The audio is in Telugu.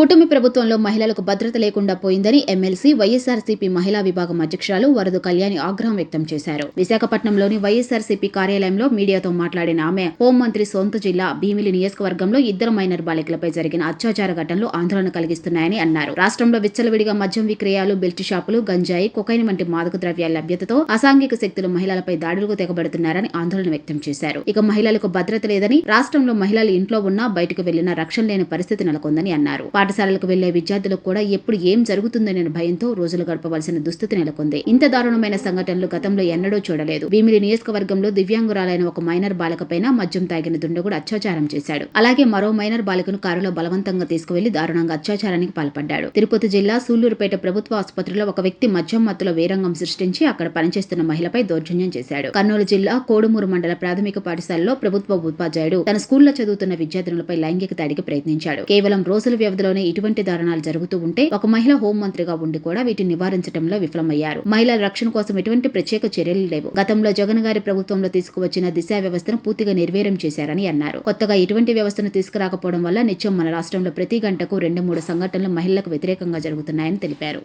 కూటమి ప్రభుత్వంలో మహిళలకు భద్రత లేకుండా పోయిందని ఎమ్మెల్సీ వైఎస్ఆర్సీపీ మహిళా విభాగం అధ్యక్షురాలు వరదు కళ్యాణి ఆగ్రహం వ్యక్తం చేశారు. విశాఖపట్నంలోని వైఎస్ఆర్సీపీ కార్యాలయంలో మీడియాతో మాట్లాడిన ఆమె హోంమంత్రి సొంత జిల్లా భీమిలి నియోజకవర్గంలో ఇద్దరు మైనర్ బాలికలపై జరిగిన అత్యాచార ఘటనలు ఆందోళన కలిగిస్తున్నాయని అన్నారు. రాష్ట్రంలో విచ్చలవిడిగా మద్యం విక్రయాలు బెల్ట్ షాపులు గంజాయి కొకైన్ వంటి మాదక ద్రవ్యాల లభ్యతతో అసాంఘిక శక్తులు మహిళలపై దాడులకు తెగబడుతున్నారని ఆందోళన వ్యక్తం చేశారు. ఇక మహిళలకు భద్రత లేదని రాష్ట్రంలో మహిళలు ఇంట్లో ఉన్నా బయటకు వెళ్ళినా రక్షణ లేని పరిస్థితి నెలకొందని అన్నారు. పాఠశాలలకు వెళ్ళే విద్యార్థులకు కూడా ఎప్పుడు ఏం జరుగుతుందనే భయంతో రోజులు గడపవలసిన దుస్థితి నెలకొంది. ఇంత దారుణమైన సంఘటనలు గతంలో ఎన్నడూ చూడలేదు. భీమిలి నియోజకవర్గంలో దివ్యాంగురాలైన ఒక మైనర్ బాలికపైన మద్యం తాగిన దుండగుడు అత్యాచారం చేశాడు. అలాగే మరో మైనర్ బాలికను కారులో బలవంతంగా తీసుకువెళ్ళి దారుణంగా అత్యాచారానికి పాల్పడ్డాడు. తిరుపతి జిల్లా సూళ్ళూరుపేట ప్రభుత్వ ఆసుపత్రిలో ఒక వ్యక్తి మద్యం మత్తులో వేరంగం సృష్టించి అక్కడ పనిచేస్తున్న మహిళపై దౌర్జన్యం చేశాడు. కర్నూలు జిల్లా కోడుమూరు మండల ప్రాథమిక పాఠశాలలో ప్రభుత్వ ఉపాధ్యాయుడు తన స్కూల్లో చదువుతున్న విద్యార్థినులపై లైంగిక దాడికి ప్రయత్నించాడు. కేవలం రోజుల వ్యవధిలోనే ఇటువంటి దారుణాలు జరుగుతూ ఉంటే ఒక మహిళ హోంమంత్రిగా ఉండి కూడా వీటిని నివారించడంలో విఫలమయ్యారు. మహిళల రక్షణ కోసం ఎటువంటి ప్రత్యేక చర్యలు లేవు. గతంలో జగన్ గారి ప్రభుత్వంలో తీసుకువచ్చిన దిశ వ్యవస్థను పూర్తిగా నిర్వీర్యం చేశారని అన్నారు. కొత్తగా ఇటువంటి వ్యవస్థను తీసుకురాకపోవడం వల్ల నిత్యం మన రాష్ట్రంలో ప్రతి గంటకు రెండు మూడు సంఘటనలు మహిళలకు వ్యతిరేకంగా జరుగుతున్నాయని తెలిపారు.